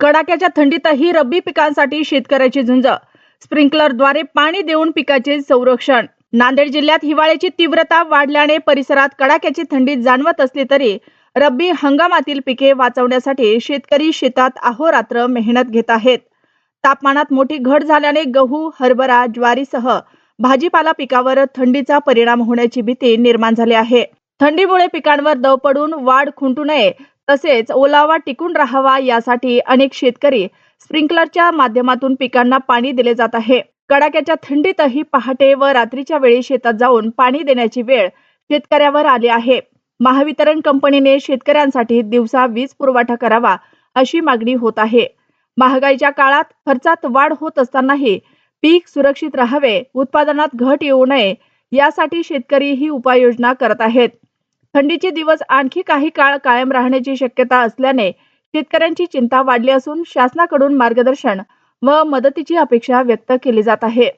कडाक्याच्या थंडीतही रब्बी पिकांसाठी शेतकऱ्याची झुंज. स्प्रिंकलरद्वारे पाणी देऊन पिकाचे संरक्षण. नांदेड जिल्ह्यात हिवाळ्याची तीव्रता वाढल्याने परिसरात कडाक्याची थंडी जाणवत असली तरी रब्बी हंगामातील पिके वाचवण्यासाठी शेतकरी शेतात अहोरात्र मेहनत घेत आहेत. तापमानात मोठी घट झाल्याने गहू हरभरा ज्वारीसह भाजीपाला पिकावर थंडीचा परिणाम होण्याची भीती निर्माण झाली आहे. थंडीमुळे पिकांवर दव पडून वाढ खुंटू नये तसेच ओलावा टिकून राहावा यासाठी अनेक शेतकरी स्प्रिंकलरच्या माध्यमातून पिकांना पाणी दिले जात आहे. कडाक्याच्या थंडीतही पहाटे व रात्रीच्या वेळी शेतात जाऊन पाणी देण्याची वेळ शेतकऱ्यावर आली आहे. महावितरण कंपनीने शेतकऱ्यांसाठी दिवसा वीज पुरवठा करावा अशी मागणी होत आहे. महागाईच्या काळात खर्चात वाढ होत असतानाही पीक सुरक्षित राहावे उत्पादनात घट येऊ नये यासाठी शेतकरी ही उपाययोजना करत आहेत. थंडीचे दिवस आणखी काही काळ कायम राहण्याची शक्यता असल्याने शेतकऱ्यांची चिंता वाढली असून शासनाकडून मार्गदर्शन व मदतीची अपेक्षा व्यक्त केली जात आहे.